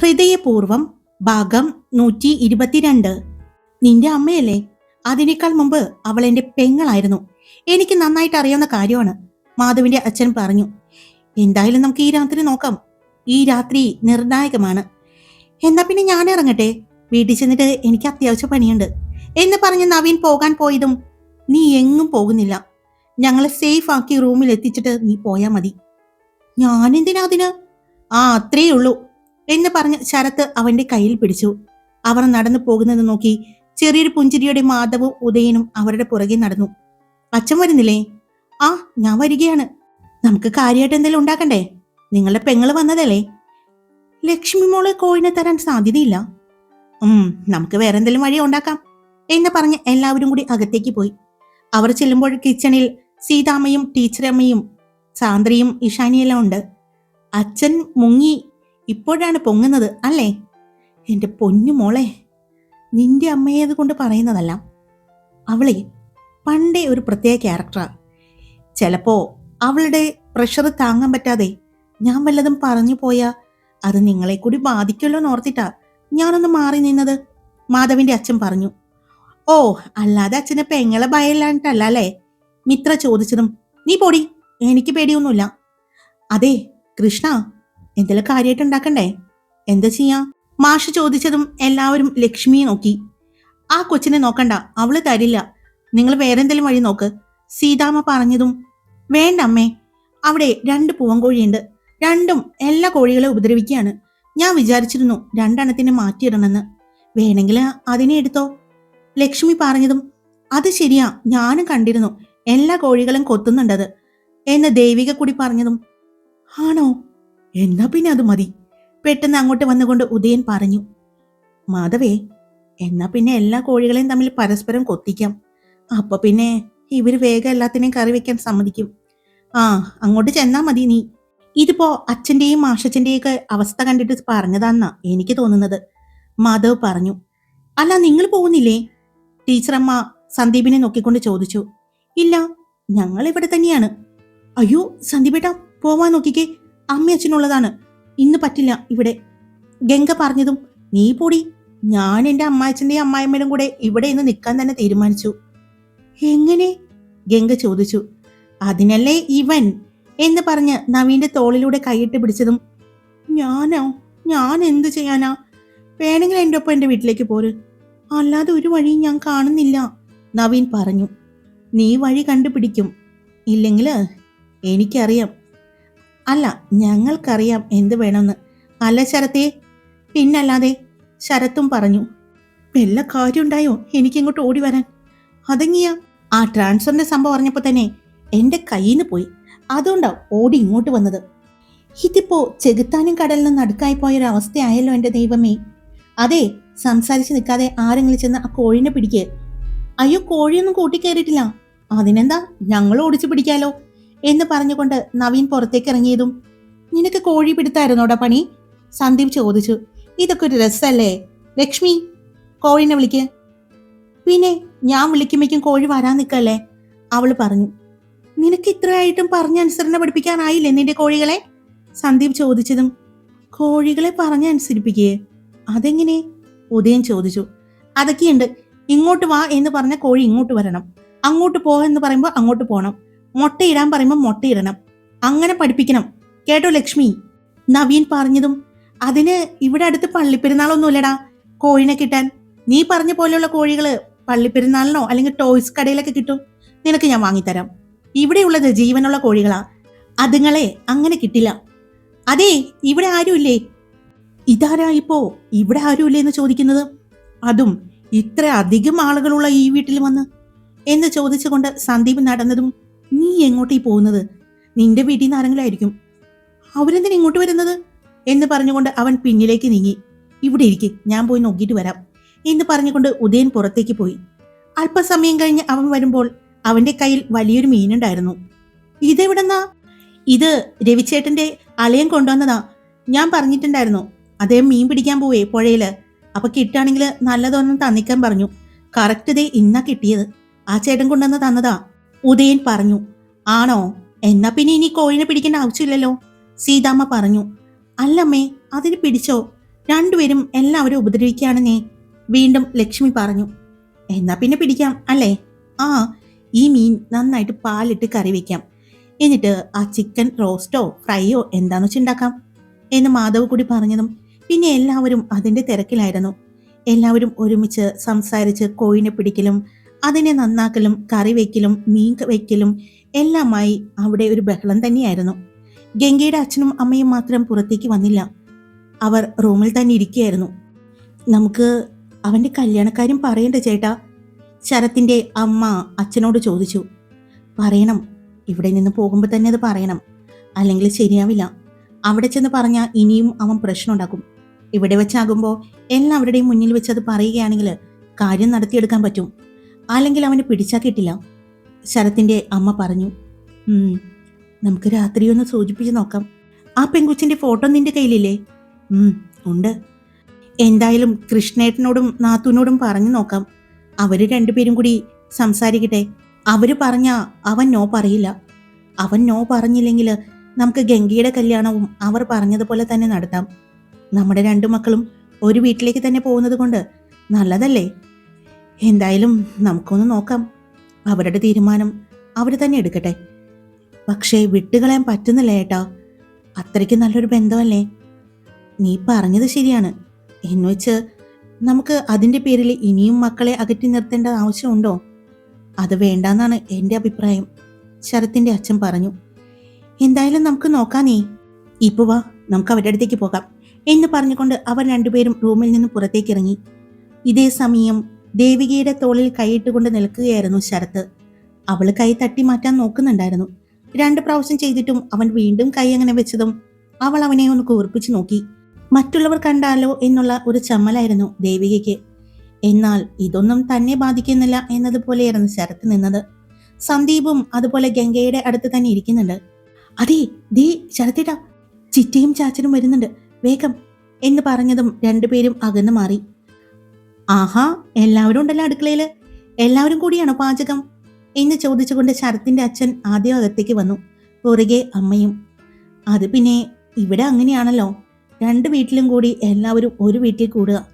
ഹൃദയപൂർവം ഭാഗം നൂറ്റി ഇരുപത്തിരണ്ട്. നിന്റെ അമ്മയല്ലേ? അതിനേക്കാൾ മുമ്പ് അവൾ എന്റെ പെങ്ങളായിരുന്നു. എനിക്ക് നന്നായിട്ട് അറിയാവുന്ന കാര്യമാണ് മാധവിന്റെ അച്ഛൻ പറഞ്ഞു. എന്തായാലും നമുക്ക് ഈ രാത്രി നോക്കാം. ഈ രാത്രി നിർണായകമാണ്. എന്നാ പിന്നെ ഞാൻ ഇറങ്ങട്ടെ? വീട്ടിൽ ചെന്നിട്ട് എനിക്ക് അത്യാവശ്യ പണിയുണ്ട്. എന്ന് പറഞ്ഞ് നവീൻ പോകാൻ പോയതും നീ എങ്ങും പോകുന്നില്ല. ഞങ്ങളെ സേഫ് ആക്കി റൂമിൽ എത്തിച്ചിട്ട് നീ പോയാൽ മതി. ഞാനെന്തിനാ അതിന്? ആ അത്രേ ഉള്ളൂ എന്ന് പറഞ്ഞ് ശരത്ത് അവന്റെ കയ്യിൽ പിടിച്ചു. അവർ നടന്നു പോകുന്നത് നോക്കി ചെറിയൊരു പുഞ്ചിരിയുടെ മാധവും ഉദയനും അവരുടെ പുറകെ നടന്നു. അച്ഛൻ വരുന്നില്ലേ? ആ ഞാൻ വരികയാണ്. നമുക്ക് കാര്യമായിട്ട് എന്തെങ്കിലും ഉണ്ടാക്കണ്ടേ? നിങ്ങളുടെ പെങ്ങൾ വന്നതല്ലേ? ലക്ഷ്മി മോൾ കോഴിനെ തരാൻ സാധ്യതയില്ല. ഉം നമുക്ക് വേറെ എന്തെങ്കിലും വഴി ഉണ്ടാക്കാം എന്ന് പറഞ്ഞ് എല്ലാവരും കൂടി അകത്തേക്ക് പോയി. അവർ ചെല്ലുമ്പോൾ കിച്ചണിൽ സീതാമ്മയും ടീച്ചറമ്മയും സാന്ദ്രയും ഇഷാനിയെല്ലാം ഉണ്ട്. അച്ഛൻ മുങ്ങി ഇപ്പോഴാണ് പൊങ്ങുന്നത് അല്ലേ? എന്റെ പൊന്നു മോളെ നിന്റെ അമ്മയത് കൊണ്ട് പറയുന്നതല്ല. അവളെ പണ്ടേ ഒരു പ്രത്യേക ക്യാരക്ടറാണ് ചിലപ്പോൾ അവളുടെ പ്രഷർ താങ്ങാൻ പറ്റാതെ ഞാൻ വല്ലതും പറഞ്ഞു പോയാൽ അത് നിങ്ങളെ കൂടി ബാധിക്കുമല്ലോ എന്നോർത്തിട്ടാ ഞാനൊന്ന് മാറി നിന്നത് മാധവിന്റെ അച്ഛൻ പറഞ്ഞു. ഓ അല്ലാതെ അച്ഛനെ പെങ്ങളെ ഭയമില്ലാണ്ടല്ല അല്ലേ? മിത്ര ചോദിച്ചതും നീ പോടി എനിക്ക് പേടിയൊന്നുമില്ല. അതെ കൃഷ്ണ എന്തെങ്കിലും കാര്യമായിട്ട് ഉണ്ടാക്കണ്ടേ? എന്താ ചെയ്യാ? മാഷ് ചോദിച്ചതും എല്ലാവരും ലക്ഷ്മിയെ നോക്കി. ആ കൊച്ചിനെ നോക്കണ്ട അവൾ തരില്ല. നിങ്ങൾ വേറെന്തെങ്കിലും വഴി നോക്ക്. സീതാമ്മ പറഞ്ഞതും വേണ്ട അമ്മേ അവിടെ രണ്ട് പൂവൻകോഴിയുണ്ട്. രണ്ടും എല്ലാ കോഴികളെ ഉപദ്രവിക്കുകയാണ്. ഞാൻ വിചാരിച്ചിരുന്നു രണ്ടെണ്ണത്തിനെ മാറ്റിയിടണമെന്ന്. വേണമെങ്കിൽ അതിനെ എടുത്തോ? ലക്ഷ്മി പറഞ്ഞതും അത് ശരിയാ ഞാനും കണ്ടിരുന്നു. എല്ലാ കോഴികളും കൊത്തുന്നുണ്ടത്. എന്ന് ദേവിക കൂടി പറഞ്ഞതും ആണോ? എന്നാ പിന്നെ അത് മതി. പെട്ടെന്ന് അങ്ങോട്ട് വന്നുകൊണ്ട് ഉദയൻ പറഞ്ഞു മാധവേ എന്നാ പിന്നെ എല്ലാ കോഴികളെയും തമ്മിൽ പരസ്പരം കൊത്തിക്കാം. അപ്പൊ പിന്നെ ഇവർ വേഗം എല്ലാത്തിനെയും കറി വെക്കാൻ സമ്മതിക്കും. ആ അങ്ങോട്ട് ചെന്നാ മതി നീ. ഇതിപ്പോ അച്ഛന്റെയും മാഷച്ചന്റെയും ഒക്കെ അവസ്ഥ കണ്ടിട്ട് പറഞ്ഞതാന്നാ എനിക്ക് തോന്നുന്നത്. മാധവ് പറഞ്ഞു അല്ല നിങ്ങൾ പോകുന്നില്ലേ? ടീച്ചറമ്മ സന്ദീപിനെ നോക്കിക്കൊണ്ട് ചോദിച്ചു ഇല്ല ഞങ്ങൾ ഇവിടെ തന്നെയാണ്. അയ്യോ സന്ദീപേട്ടാ പോവാൻ നോക്കിക്കേ. അമ്മ അച്ഛനുള്ളതാണ്. ഇന്ന് പറ്റില്ല ഇവിടെ. ഗംഗ പറഞ്ഞതും നീ പൊടി. ഞാൻ എന്റെ അമ്മാച്ചന്റെയും അമ്മായിമ്മയുടെയും കൂടെ ഇവിടെ ഇന്ന് നിൽക്കാൻ തന്നെ തീരുമാനിച്ചു. എങ്ങനെ? ഗംഗ ചോദിച്ചു. അതിനല്ലേ ഇവൻ? എന്ന് പറഞ്ഞ് നവീന്റെ തോളിലൂടെ കൈയിട്ട് പിടിച്ചതും ഞാനോ? ഞാൻ എന്ത് ചെയ്യാനാ? വേണമെങ്കിൽ എന്റെ ഒപ്പം എന്റെ വീട്ടിലേക്ക് പോര്. അല്ലാതെ ഒരു വഴിയും ഞാൻ കാണുന്നില്ല നവീൻ പറഞ്ഞു. നീ വഴി കണ്ടുപിടിക്കും. ഇല്ലെങ്കിൽ എനിക്കറിയാം. അല്ല ഞങ്ങൾക്കറിയാം എന്ത് വേണമെന്ന്. അല്ല ശരത്തെ പിന്നല്ലാതെ ശരത്തും പറഞ്ഞു വല്ല കാര്യമുണ്ടായോ എനിക്കിങ്ങോട്ട് ഓടി വരാൻ? അതെങ്ങിയ? ആ ട്രാൻസ്ഫറിന്റെ സംഭവം പറഞ്ഞപ്പോൾ തന്നെ എന്റെ കയ്യിൽ നിന്ന് പോയി. അതുകൊണ്ടാണ് ഓടി ഇങ്ങോട്ട് വന്നത്. ഇതിപ്പോ ചെകുത്താനും കടലിനും നടുക്കായി പോയ ഒരു അവസ്ഥയായല്ലോ എന്റെ ദൈവമേ. അതെ സംസാരിച്ച് നിൽക്കാതെ ആരെങ്കിലും ചെന്ന് ആ കോഴിനെ പിടിക്കുക അയ്യോ കോഴിയൊന്നും കൂട്ടിക്കയറിയിട്ടില്ല അതിനെന്താ? ഞങ്ങൾ ഓടിച്ചു പിടിക്കാലോ? എന്ന് പറഞ്ഞുകൊണ്ട് നവീൻ പുറത്തേക്ക് ഇറങ്ങിയതും നിനക്ക് കോഴി പിടുത്തായിരുന്നോടാ പണി? സന്ദീപ് ചോദിച്ചു. ഇതൊക്കെ ഒരു രസല്ലേ? ലക്ഷ്മി കോഴിനെ വിളിക്ക്. പിന്നെ ഞാൻ വിളിക്കുമ്പോഴേക്കും കോഴി വരാൻ നിൽക്കല്ലേ? അവൾ പറഞ്ഞു. നിനക്ക് ഇത്രയായിട്ടും പറഞ്ഞ അനുസരണ പഠിപ്പിക്കാനായില്ലേ നിന്റെ കോഴികളെ? സന്ദീപ് ചോദിച്ചതും കോഴികളെ പറഞ്ഞ അനുസരിപ്പിക്കേ. അതെങ്ങനെ? ഉദയം ചോദിച്ചു. അതൊക്കെയുണ്ട്. ഇങ്ങോട്ട് വാ എന്ന് പറഞ്ഞ കോഴി ഇങ്ങോട്ട് വരണം. അങ്ങോട്ട് പോ എന്ന് പറയുമ്പോൾ അങ്ങോട്ട് പോകണം മുട്ടയിടാൻ പറയുമ്പോൾ മുട്ടയിടണം. അങ്ങനെ പഠിപ്പിക്കണം. കേട്ടോ ലക്ഷ്മി? നവീൻ പറഞ്ഞതും അതിന് ഇവിടെ അടുത്ത് പള്ളിപ്പെരുന്നാളൊന്നുമില്ലടാ കോഴിനെ കിട്ടാൻ. നീ പറഞ്ഞ പോലെയുള്ള കോഴികൾ പള്ളിപ്പെരുന്നാളിനോ അല്ലെങ്കിൽ ടോയ്സ് കടയിലൊക്കെ കിട്ടും. നിനക്ക് ഞാൻ വാങ്ങിത്തരാം. ഇവിടെയുള്ളത് ജീവനുള്ള കോഴികളാ. അതുങ്ങളെ അങ്ങനെ കിട്ടില്ല. അതെ ഇവിടെ ആരുമില്ലേ? ഇതാരാ ഇപ്പോ? ഇവിടെ ആരുമില്ലേ എന്ന് ചോദിക്കുന്നത്? അതും ഇത്ര അധികം ആളുകളുള്ള ഈ വീട്ടിൽ വന്ന് എന്ന് ചോദിച്ചുകൊണ്ട് സന്ദീപ് നടന്നതും എങ്ങോട്ടീ പോകുന്നത്? നിന്റെ വീട്ടിൽ നിന്ന് ആരെങ്കിലും ആയിരിക്കും അവരെന്തിനാ ഇങ്ങോട്ട് വരുന്നത്? എന്ന് പറഞ്ഞുകൊണ്ട് അവൻ പിന്നിലേക്ക് നീങ്ങി. ഇവിടെ ഇരിക്കെ ഞാൻ പോയി നോക്കിയിട്ട് വരാം എന്ന് പറഞ്ഞുകൊണ്ട് ഉദയൻ പുറത്തേക്ക് പോയി. അല്പസമയം കഴിഞ്ഞ് അവൻ വരുമ്പോൾ അവന്റെ കയ്യിൽ വലിയൊരു മീനുണ്ടായിരുന്നു. ഇതെവിടെന്നാ? ഇത് രവിച്ചേട്ടന്റെ അലയം കൊണ്ടുവന്നതാ. ഞാൻ പറഞ്ഞിട്ടുണ്ടായിരുന്നു അദ്ദേഹം മീൻ പിടിക്കാൻ പോവേ പുഴയിൽ. അപ്പൊ കിട്ടുകയാണെങ്കിൽ നല്ലതൊന്നും തന്നിക്കാൻ പറഞ്ഞു. കറക്റ്റ് ദേ ഇന്നാ കിട്ടിയത്. ആ ചേട്ടൻ കൊണ്ടുവന്ന് തന്നതാ ഉദയൻ പറഞ്ഞു. ആണോ? എന്നാ പിന്നെ ഇനി കോഴിനെ പിടിക്കേണ്ട ആവശ്യമില്ലല്ലോ. സീതാമ്മ പറഞ്ഞു. അല്ലമ്മേ അതിന് പിടിച്ചോ. രണ്ടുപേരും എല്ലാവരും ഉപദ്രവിക്കുകയാണെന്നേ. വീണ്ടും ലക്ഷ്മി പറഞ്ഞു. എന്നാ പിന്നെ പിടിക്കാം അല്ലേ? ആ ഈ മീൻ നന്നായിട്ട് പാലിട്ട് കറി വെക്കാം. എന്നിട്ട് ആ ചിക്കൻ റോസ്റ്റോ ഫ്രൈയോ എന്താന്ന് വെച്ചുണ്ടാക്കാം എന്ന് മാധവ് കൂടി പറഞ്ഞതും പിന്നെ എല്ലാവരും അതിന്റെ തിരക്കിലായിരുന്നു. എല്ലാവരും ഒരുമിച്ച് സംസാരിച്ച് കോഴിനെ പിടിക്കലും അതിനെ നന്നാക്കലും കറി വയ്ക്കലും മീൻ വയ്ക്കലും എല്ലാമായി അവിടെ ഒരു ബഹളം തന്നെയായിരുന്നു. ഗംഗയുടെ അച്ഛനും അമ്മയും മാത്രം പുറത്തേക്ക് വന്നില്ല. അവർ റൂമിൽ തന്നെ ഇരിക്കുകയായിരുന്നു. നമുക്ക് അവന്റെ കല്യാണക്കാര്യം പറയണ്ട ചേട്ടാ? ശരത്തിന്റെ അമ്മ അച്ഛനോട് ചോദിച്ചു. പറയണം. ഇവിടെ നിന്ന് പോകുമ്പോൾ തന്നെ അത് പറയണം. അല്ലെങ്കിൽ ശരിയാവില്ല. അവിടെ ചെന്ന് പറഞ്ഞാൽ ഇനിയും അവൻ പ്രശ്നം ഉണ്ടാക്കും ഇവിടെ വെച്ചാകുമ്പോൾ എല്ലാവരുടെയും മുന്നിൽ വെച്ച് അത് പറയുകയാണെങ്കിൽ കാര്യം നടത്തിയെടുക്കാൻ പറ്റും. അല്ലെങ്കിൽ അവന് പിടിച്ചാൽ കിട്ടില്ല. ശരത്തിന്റെ അമ്മ പറഞ്ഞു "ഉം, നമുക്ക് രാത്രി ഒന്ന് സൂചിപ്പിച്ച് നോക്കാം. ആ പെൺകുച്ചിന്റെ ഫോട്ടോ നിന്റെ കയ്യിലില്ലേ? ഉണ്ട്. എന്തായാലും കൃഷ്ണേട്ടനോടും നാത്തൂനോടും പറഞ്ഞു നോക്കാം. അവർ രണ്ടുപേരും കൂടി സംസാരിക്കട്ടെ. അവർ പറഞ്ഞ അവൻ നോ പറയില്ല. അവൻ നോ പറഞ്ഞില്ലെങ്കിൽ നമുക്ക് ഗംഗയുടെ കല്യാണവും അവർ പറഞ്ഞതുപോലെ തന്നെ നടത്താം. നമ്മുടെ രണ്ടു മക്കളും ഒരു വീട്ടിലേക്ക് തന്നെ പോകുന്നത് കൊണ്ട് നല്ലതല്ലേ? എന്തായാലും നമുക്കൊന്ന് നോക്കാം. അവരുടെ തീരുമാനം അവർ തന്നെ എടുക്കട്ടെ. പക്ഷേ വിട്ടുകളയാൻ പറ്റുന്നില്ല ഏട്ടാ. അത്രയ്ക്ക് നല്ലൊരു ബന്ധമല്ലേ? നീ പറഞ്ഞത് ശരിയാണ്. എന്നുവെച്ച് നമുക്ക് അതിന്റെ പേരിൽ ഇനിയും മക്കളെ അകറ്റി നിർത്തേണ്ട ആവശ്യമുണ്ടോ? അത് വേണ്ടെന്നാണ് എന്റെ അഭിപ്രായം. ശരത്തിന്റെ അച്ഛൻ പറഞ്ഞു. എന്തായാലും നമുക്ക് നോക്കാം നീ. ഇപ്പോൾ വാ നമുക്ക് അവരുടെ അടുത്തേക്ക് പോകാം. എന്ന് പറഞ്ഞുകൊണ്ട് അവർ രണ്ടുപേരും റൂമിൽ നിന്ന് പുറത്തേക്ക് ഇറങ്ങി. ഇതേ സമയം ദേവികയുടെ തോളിൽ കൈയിട്ടുകൊണ്ട് നിൽക്കുകയായിരുന്നു ശരത്. അവൾ കൈ തട്ടി മാറ്റാൻ നോക്കുന്നുണ്ടായിരുന്നു. രണ്ട് പ്രാവശ്യം ചെയ്തിട്ടും അവൻ വീണ്ടും കൈ അങ്ങനെ വെച്ചതും അവൾ അവനെ ഒന്ന് കൂർപ്പിച്ചു നോക്കി. മറ്റുള്ളവർ കണ്ടാലോ എന്നുള്ള ഒരു ചമ്മലായിരുന്നു ദേവികയ്ക്ക്. എന്നാൽ ഇതൊന്നും തന്നെ ബാധിക്കുന്നില്ല എന്നതുപോലെയായിരുന്നു ശരത്ത് നിന്നത്. സന്ദീപും അതുപോലെ ഗംഗയുടെ അടുത്ത് തന്നെ ഇരിക്കുന്നുണ്ട്. അതെ ദേ ശരത്തേട്ടാ ചിറ്റയും ചാച്ചനും വരുന്നുണ്ട്. വേഗം എന്ന് പറഞ്ഞതും രണ്ടുപേരും അകന്നു മാറി. ആഹാ എല്ലാവരും ഉണ്ടല്ലോ അടുക്കളയിൽ. എല്ലാവരും കൂടിയാണോ പാചകം? എന്ന് ചോദിച്ചുകൊണ്ട് ശരത്തിന്റെ അച്ഛൻ ആദ്യം അകത്തേക്ക് വന്നു. പുറകെ അമ്മയും. അത് പിന്നെ ഇവിടെ അങ്ങനെയാണല്ലോ. രണ്ട് വീട്ടിലും കൂടി എല്ലാവരും ഒരു വീട്ടിൽ കൂടുക.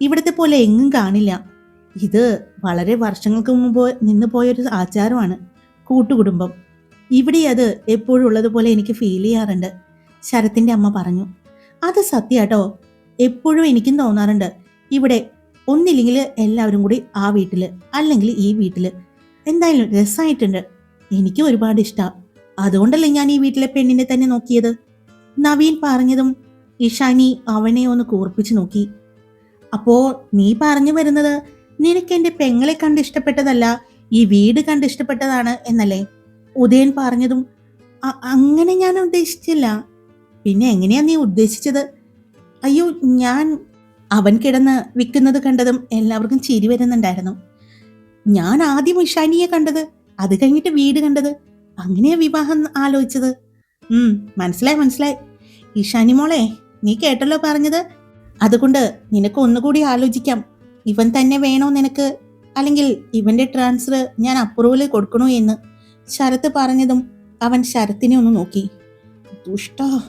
ഇവിടത്തെ പോലെ എങ്ങും കാണില്ല. ഇത് വളരെ വർഷങ്ങൾക്ക് മുമ്പ് നിന്ന് പോയൊരു ആചാരമാണ്. കൂട്ടുകുടുംബം. ഇവിടെ അത് എപ്പോഴും ഉള്ളതുപോലെ എനിക്ക് ഫീൽ ചെയ്യാറുണ്ട്. ശരത്തിന്റെ അമ്മ പറഞ്ഞു. അത് സത്യാട്ടോ. എപ്പോഴും എനിക്കും തോന്നാറുണ്ട്. ഇവിടെ ഒന്നില്ലെങ്കിൽ എല്ലാവരും കൂടി ആ വീട്ടിൽ അല്ലെങ്കിൽ ഈ വീട്ടിൽ എന്തായാലും രസമായിട്ടുണ്ട് എനിക്കും ഒരുപാട് ഇഷ്ടമാണ് അതുകൊണ്ടല്ലേ ഞാൻ ഈ വീട്ടിലെ പെണ്ണിനെ തന്നെ നോക്കിയത്? നവീൻ പറഞ്ഞതും ഇഷാനി അവനെ ഒന്ന് കൂർപ്പിച്ച് നോക്കി. അപ്പോ നീ പറഞ്ഞു വരുന്നത് നിനക്ക് എന്റെ പെങ്ങളെ കണ്ട് ഇഷ്ടപ്പെട്ടതല്ല ഈ വീട് കണ്ട് ഇഷ്ടപ്പെട്ടതാണ് എന്നല്ലേ? ഉദയൻ പറഞ്ഞതും അങ്ങനെ ഞാൻ ഉദ്ദേശിച്ചില്ല. പിന്നെ എങ്ങനെയാ നീ ഉദ്ദേശിച്ചത്? അയ്യോ ഞാൻ അവൻ കിടന്ന് വിൽക്കുന്നത് കണ്ടതും എല്ലാവർക്കും ചിരി വരുന്നുണ്ടായിരുന്നു. ഞാൻ ആദ്യം ഇഷാനിയെ കണ്ടത് അത് കഴിഞ്ഞിട്ട് വീട് കണ്ടത്. അങ്ങനെയാ വിവാഹം ആലോചിച്ചത്. ഉം മനസ്സിലായി മനസ്സിലായി. ഇഷാനി മോളെ നീ കേട്ടല്ലോ പറഞ്ഞത്. അതുകൊണ്ട് നിനക്ക് ഒന്നുകൂടി ആലോചിക്കാം. ഇവൻ തന്നെ വേണോ നിനക്ക്? അല്ലെങ്കിൽ ഇവന്റെ ട്രാൻസ്ഫർ ഞാൻ അപ്രൂവൽ കൊടുക്കണോ എന്ന് ശരത്ത് പറഞ്ഞതും അവൻ ശരത്തിനെ ഒന്ന് നോക്കി. ദുഷ്ടാ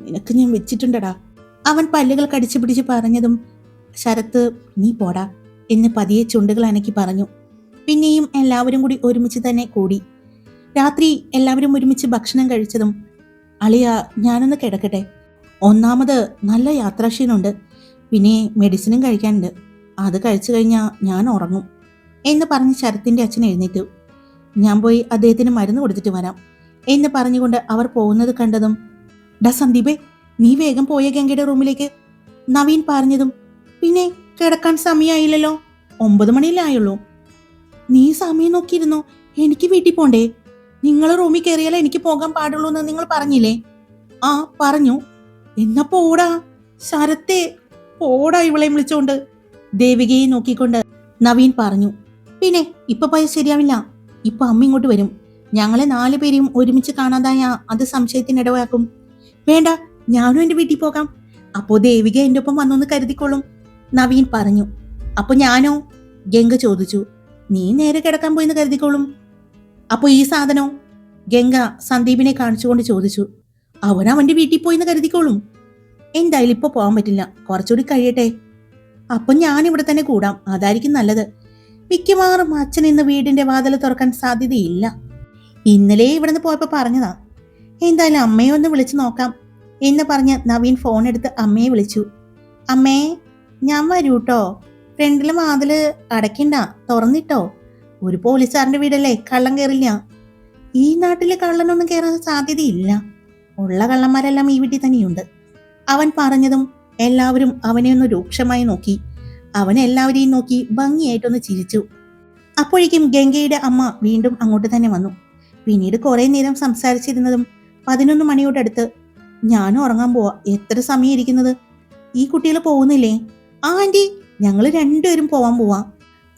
നിനക്ക് ഞാൻ വെച്ചിട്ടുണ്ടടാ. അവൻ പല്ലുകൾ കടിച്ചു പിടിച്ച് പറഞ്ഞതും ശരത്ത് നീ പോടാ എന്ന് പതിയെ ചുണ്ടുകൾ അനക്കി പറഞ്ഞു. പിന്നെയും എല്ലാവരും കൂടി ഒരുമിച്ച് തന്നെ കൂടി. രാത്രി എല്ലാവരും ഒരുമിച്ച് ഭക്ഷണം കഴിച്ചതും അളിയ ഞാനൊന്ന് കിടക്കട്ടെ. ഒന്നാമത് നല്ല യാത്രാക്ഷീണുണ്ട്. പിന്നെ മെഡിസിനും കഴിക്കാനുണ്ട്. അത് കഴിച്ചു കഴിഞ്ഞാൽ ഞാൻ ഉറങ്ങും എന്ന് പറഞ്ഞ് ശരത്തിന്റെ അച്ഛൻ എഴുന്നേറ്റു. ഞാൻ പോയി അദ്ദേഹത്തിന് മരുന്ന് കൊടുത്തിട്ട് വരാം എന്ന് പറഞ്ഞുകൊണ്ട് അവർ പോകുന്നത് കണ്ടതും ഡ സന്ദീപേ നീ വേഗം പോയ ഗംഗയുടെ റൂമിലേക്ക്. നവീൻ പറഞ്ഞതും പിന്നെ കിടക്കാൻ സമയമായില്ലല്ലോ ഒമ്പത് മണിയിലായുള്ളൂ നീ സമയം നോക്കിയിരുന്നോ? എനിക്ക് വീട്ടിൽ പോണ്ടേ. നിങ്ങൾ റൂമിൽ കയറിയാലേ എനിക്ക് പോകാൻ പാടുള്ളൂ എന്ന് നിങ്ങൾ പറഞ്ഞില്ലേ? ആ പറഞ്ഞു. എന്നാ പോടാ. ശരത്തെ. പോടാ ഇവളെ വിളിച്ചോണ്ട്. ദേവികയെ നോക്കിക്കൊണ്ട് നവീൻ പറഞ്ഞു പിന്നെ ഇപ്പൊ പോയാൽ ശരിയാവില്ല. ഇപ്പൊ അമ്മ ഇങ്ങോട്ട് വരും. ഞങ്ങളെ നാലു പേരെയും ഒരുമിച്ച് കാണാതായ അത് സംശയത്തിനിടവാക്കും വേണ്ട ഞാനും എന്റെ വീട്ടിൽ പോകാം. അപ്പോൾ ദേവിക എന്റെ ഒപ്പം വന്നൊന്ന് കരുതിക്കൊള്ളും നവീൻ പറഞ്ഞു. അപ്പോൾ ഞാനോ? ഗംഗ ചോദിച്ചു. നീ നേരെ കിടക്കാൻ പോയിന്ന് കരുതിക്കോളും. അപ്പോൾ ഈ സാധനോ? ഗംഗ സന്ദീപിനെ കാണിച്ചുകൊണ്ട് ചോദിച്ചു. അവൻ അവന്റെ വീട്ടിൽ പോയിന്ന് കരുതിക്കോളും. എന്തായാലും ഇപ്പൊ പോകാൻ പറ്റില്ല. കുറച്ചുകൂടി കഴിയട്ടെ. അപ്പൊ ഞാൻ ഇവിടെ തന്നെ കൂടാം. അതായിരിക്കും നല്ലത്. മിക്കവാറും അച്ഛൻ ഇന്ന് വീടിന്റെ വാതിൽ തുറക്കാൻ സാധ്യതയില്ല. ഇന്നലെ ഇവിടെ നിന്ന് പോയപ്പോൾ പറഞ്ഞതാ. എന്തായാലും അമ്മയെ ഒന്ന് വിളിച്ചു നോക്കാം. എന്ന് പറഞ്ഞ് നവീൻ ഫോൺ എടുത്ത് അമ്മയെ വിളിച്ചു. അമ്മേ ഞാൻ വരൂട്ടോ? ഫ്രണ്ടിൽ മാതിൽ അടയ്ക്കണ്ട തുറന്നിട്ടോ? ഒരു പോലീസുകാരന്റെ വീടല്ലേ കള്ളം കയറില്ല ഈ നാട്ടിൽ കള്ളനൊന്നും കയറാൻ സാധ്യതയില്ല. ഉള്ള കള്ളന്മാരെല്ലാം ഈ വീട്ടിൽ തന്നെയുണ്ട്. അവൻ പറഞ്ഞതും എല്ലാവരും അവനെ ഒന്ന് രൂക്ഷമായി നോക്കി. അവൻ എല്ലാവരെയും നോക്കി ഭംഗിയായിട്ടൊന്ന് ചിരിച്ചു. അപ്പോഴേക്കും ഗംഗയുടെ അമ്മ വീണ്ടും അങ്ങോട്ട് തന്നെ വന്നു. പിന്നീട് കുറെ നേരം സംസാരിച്ചിരുന്നതും പതിനൊന്ന് മണിയോടടുത്ത് ഞാനും ഉറങ്ങാൻ പോവാ. എത്ര സമയം ഇരിക്കുന്നത് ഈ കുട്ടികൾ പോകുന്നില്ലേ? ആ ആന്റി ഞങ്ങൾ രണ്ടുപേരും പോവാൻ പോവാ.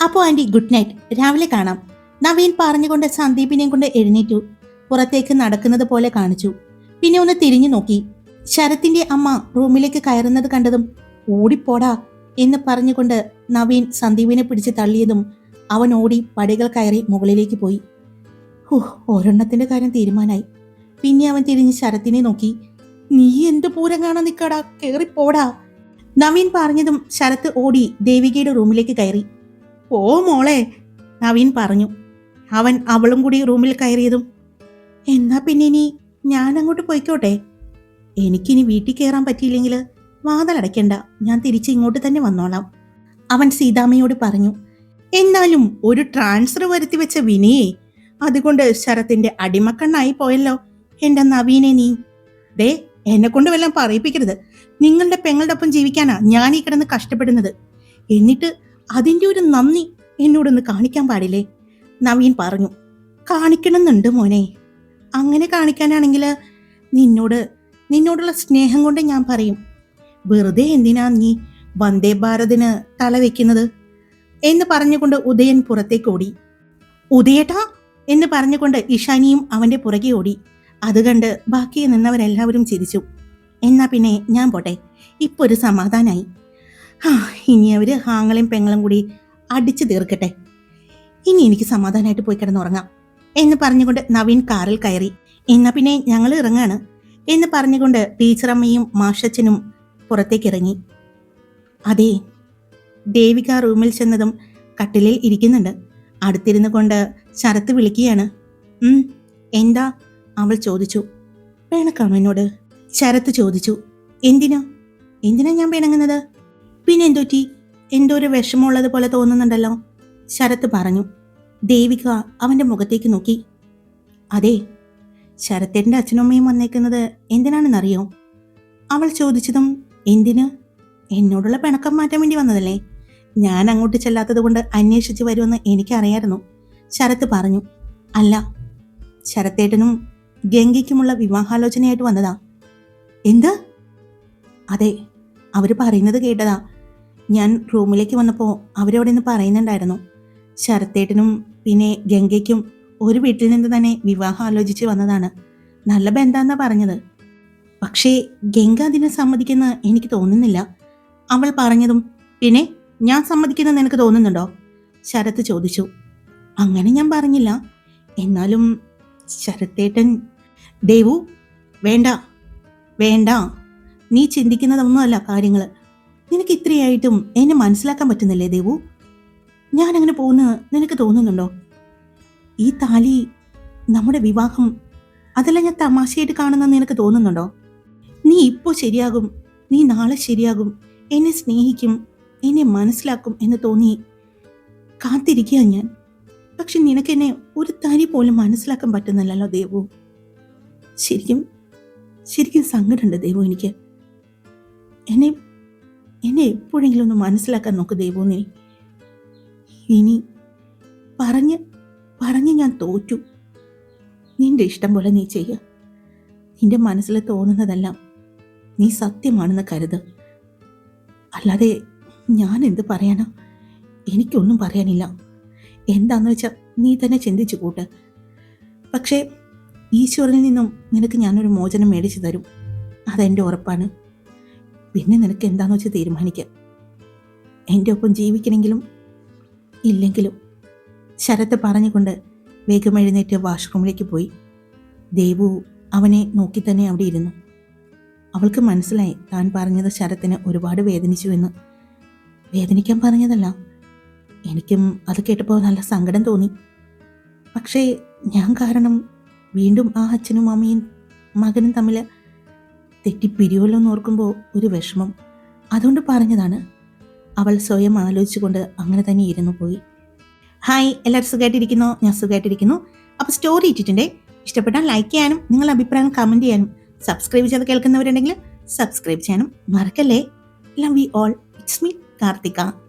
അപ്പോൾ ആന്റി ഗുഡ് നൈറ്റ്. രാവിലെ കാണാം. നവീൻ പറഞ്ഞുകൊണ്ട് സന്ദീപിനെയും കൊണ്ട് എഴുന്നേറ്റു. പുറത്തേക്ക് നടക്കുന്നത് പോലെ കാണിച്ചു. പിന്നെ ഒന്ന് തിരിഞ്ഞു നോക്കി. ശരത്തിന്റെ അമ്മ റൂമിലേക്ക് കയറുന്നത് കണ്ടതും ഓടിപ്പോടാ എന്ന് പറഞ്ഞുകൊണ്ട് നവീൻ സന്ദീപിനെ പിടിച്ച് തള്ളിയതും അവൻ ഓടി പടികൾ കയറി മുകളിലേക്ക് പോയി. ഹോ ഒരെണ്ണത്തിന്റെ കാര്യം തീരുമാനായി. പിന്നെ അവൻ തിരിഞ്ഞ് ശരത്തിനെ നോക്കി. നീ എന്ത് പൂരം കാണാൻ കയറി പോടാ നവീൻ പറഞ്ഞതും ശരത്ത് ഓടി ദേവികയുടെ റൂമിലേക്ക് കയറി. ഓ മോളെ നവീൻ പറഞ്ഞു. അവൻ അവളും കൂടി റൂമിൽ കയറിയതും. എന്നാ പിന്നെ ഇനി ഞാൻ അങ്ങോട്ട് പോയിക്കോട്ടെ? എനിക്കിനി വീട്ടിൽ കയറാൻ പറ്റിയില്ലെങ്കിൽ വാതിലടയ്ക്കണ്ട. ഞാൻ തിരിച്ച് ഇങ്ങോട്ട് തന്നെ വന്നോളാം. അവൻ സീതാമ്മയോട് പറഞ്ഞു. എന്നാലും ഒരു ട്രാൻസ്ഫർ വരുത്തി വെച്ച വിനയെ അതുകൊണ്ട് ശരത്തിന്റെ അടിമക്കണ്ണായി പോയല്ലോ എന്റെ നവീനെ നീ. ദേ എന്നെ കൊണ്ട് വല്ലതും പറയിപ്പിക്കരുത്. നിങ്ങളുടെ പെങ്ങളുടെ ഒപ്പം ജീവിക്കാനാ ഞാൻ ഈ കിടന്ന് കഷ്ടപ്പെടുന്നത്. എന്നിട്ട് അതിന്റെ ഒരു നന്ദി എന്നോടൊന്ന് കാണിക്കാൻ പാടില്ലേ? നവീൻ പറഞ്ഞു. കാണിക്കണമെന്നുണ്ട് മോനെ. അങ്ങനെ കാണിക്കാനാണെങ്കിൽ നിന്നോട് നിന്നോടുള്ള സ്നേഹം കൊണ്ട് ഞാൻ പറയും. വെറുതെ എന്തിനാ നീ വന്ദേ ഭാരതിന് തല വെക്കുന്നത്? എന്ന് പറഞ്ഞുകൊണ്ട് ഉദയൻ പുറത്തേക്ക് ഓടി. ഉദയേട്ടാ എന്ന് പറഞ്ഞുകൊണ്ട് ഇഷാനിയും അവന്റെ പുറകെ ഓടി. അത് കണ്ട് ബാക്കി നിന്നവരെല്ലാവരും ചിരിച്ചു. എന്നാ പിന്നെ ഞാൻ പോട്ടെ. ഇപ്പൊ ഒരു സമാധാനായി. ആ ഇനി അവർ ഹാങ്ങളും പെങ്ങളും കൂടി അടിച്ചു തീർക്കട്ടെ. ഇനി എനിക്ക് സമാധാനമായിട്ട് പോയി കിടന്നുറങ്ങാം. എന്ന് പറഞ്ഞുകൊണ്ട് നവീൻ കാറിൽ കയറി. എന്നാ പിന്നെ ഞങ്ങൾ ഇറങ്ങാണ്. എന്ന് പറഞ്ഞുകൊണ്ട് ടീച്ചറമ്മയും മാഷച്ചനും പുറത്തേക്ക് ഇറങ്ങി. അതെ ദേവിക റൂമിൽ ചെന്നതും കട്ടിലിൽ ഇരിക്കുന്നുണ്ട്. അടുത്തിരുന്നു കൊണ്ട് ശരത്ത് വിളിക്കുകയാണ്. എന്താ? അവൾ ചോദിച്ചു. പിണക്കാണോ എന്നോട് ശരത്ത് ചോദിച്ചു. എന്തിനാ? എന്തിനാ ഞാൻ പിണങ്ങുന്നത്? പിന്നെ എന്തോറ്റി എന്തോ ഒരു വിഷമമുള്ളത് പോലെ തോന്നുന്നുണ്ടല്ലോ? ശരത്ത് പറഞ്ഞു. ദേവിക അവന്റെ മുഖത്തേക്ക് നോക്കി. അതെ ശരത്തേന്റെ അച്ഛനും അമ്മയും വന്നേക്കുന്നത് എന്തിനാണെന്നറിയോ? അവൾ ചോദിച്ചതും എന്തിന്? എന്നോടുള്ള പിണക്കം മാറ്റാൻ വേണ്ടി വന്നതല്ലേ? ഞാൻ അങ്ങോട്ട് ചെല്ലാത്തത് കൊണ്ട് അന്വേഷിച്ച് വരുമെന്ന് എനിക്കറിയായിരുന്നു. ശരത്ത് പറഞ്ഞു. അല്ല ശരത്തേട്ടനും ഗംഗയ്ക്കുമുള്ള വിവാഹാലോചനയായിട്ട് വന്നതാ. എന്ത്? അതെ അവർ പറയുന്നത് കേട്ടതാ. ഞാൻ റൂമിലേക്ക് വന്നപ്പോൾ അവരവിടെ നിന്ന് പറയുന്നുണ്ടായിരുന്നു. ശരത്തേട്ടനും പിന്നെ ഗംഗയ്ക്കും ഒരു വീട്ടിൽ നിന്ന് തന്നെ വിവാഹം ആലോചിച്ച് വന്നതാണ്. നല്ല ബന്ധാന്നാ പറഞ്ഞത്. പക്ഷേ ഗംഗ അതിനെ സമ്മതിക്കുന്ന എനിക്ക് തോന്നുന്നില്ല. അവൾ പറഞ്ഞതും പിന്നെ ഞാൻ സമ്മതിക്കുന്ന നിനക്ക് തോന്നുന്നുണ്ടോ? ശരത്ത് ചോദിച്ചു. അങ്ങനെ ഞാൻ പറഞ്ഞില്ല. എന്നാലും ശരത്തേട്ടൻ ദേവു വേണ്ട വേണ്ട. നീ ചിന്തിക്കുന്നതൊന്നുമല്ല കാര്യങ്ങൾ നിനക്ക് ഇത്രയായിട്ടും എന്നെ മനസ്സിലാക്കാൻ പറ്റുന്നില്ലേ ദേവു? ഞാൻ അങ്ങനെ പോകുന്ന നിനക്ക് തോന്നുന്നുണ്ടോ? ഈ താലി നമ്മുടെ വിവാഹം അതെല്ലാം ഞാൻ തമാശയായിട്ട് കാണുന്ന നിനക്ക് തോന്നുന്നുണ്ടോ? നീ ഇപ്പോൾ ശരിയാകും നീ നാളെ ശരിയാകും എന്നെ സ്നേഹിക്കും എന്നെ മനസ്സിലാക്കും എന്ന് തോന്നി കാത്തിരിക്കുക ഞാൻ. പക്ഷെ നിനക്കെന്നെ ഒരു തരി പോലും മനസ്സിലാക്കാൻ പറ്റുന്നില്ലല്ലോ ദേവു. ശരിക്കും ശരിക്കും സങ്കടമുണ്ട് ദേവു എനിക്ക്. എന്നെ എന്നെ എപ്പോഴെങ്കിലും ഒന്ന് മനസ്സിലാക്കാൻ നോക്ക് ദേവു നീ. ഇനി പറഞ്ഞ് പറഞ്ഞ് ഞാൻ തോറ്റു. നിന്റെ ഇഷ്ടം പോലെ നീ ചെയ്യ. നിന്റെ മനസ്സിൽ തോന്നുന്നതെല്ലാം നീ സത്യമാണെന്ന് കരുത്. അല്ലാതെ ഞാൻ എന്ത് പറയാനാ എനിക്കൊന്നും പറയാനില്ല. എന്താന്ന് വെച്ചാൽ നീ തന്നെ ചിന്തിച്ചു കൂട്ട്. പക്ഷേ ഈശ്വരനിൽ നിന്നും നിനക്ക് ഞാനൊരു മോചനം മേടിച്ചു തരും. അതെന്റെ ഉറപ്പാണ്. പിന്നെ നിനക്ക് എന്താന്ന് വെച്ച് തീരുമാനിക്കാം. എന്റെ ഒപ്പം ജീവിക്കണമെങ്കിലും ഇല്ലെങ്കിലും ശരത്ത് പറഞ്ഞുകൊണ്ട് വേഗം എഴുന്നേറ്റ് വാഷ്റൂമിലേക്ക് പോയി. ദേവു അവനെ നോക്കി തന്നെ അവിടെ ഇരുന്നു. അവൾക്ക് മനസ്സിലായി താൻ പറഞ്ഞത് ശരത്തിന് ഒരുപാട് വേദനിച്ചു എന്ന്. വേദനിക്കാൻ പറഞ്ഞതല്ല എനിക്കും അത് കേട്ടപ്പോൾ നല്ല സങ്കടം തോന്നി. പക്ഷേ ഞാൻ കാരണം വീണ്ടും ആ അച്ഛനും അമ്മയും മകനും തമ്മിൽ തെറ്റിപ്പിരിയുമല്ലോ എന്ന് ഓർക്കുമ്പോൾ ഒരു വിഷമം. അതുകൊണ്ട് പറഞ്ഞതാണ്. അവൾ സ്വയം ആലോചിച്ചുകൊണ്ട് അങ്ങനെ തന്നെ ഇരുന്നു പോയി. ഹായ് എല്ലാവരും സുഖമായിട്ടിരിക്കുന്നു ഞാൻ സുഖമായിട്ടിരിക്കുന്നു അപ്പോൾ സ്റ്റോറി ഇട്ടിട്ടുണ്ടേ. ഇഷ്ടപ്പെട്ടാൽ ലൈക്ക് ചെയ്യാനും നിങ്ങളുടെ അഭിപ്രായം കമന്റ് ചെയ്യാനും സബ്സ്ക്രൈബ് ചെയ്ത് കേൾക്കുന്നവരുണ്ടെങ്കിൽ സബ്സ്ക്രൈബ് ചെയ്യാനും മറക്കല്ലേ? Love you all it's me Karthika.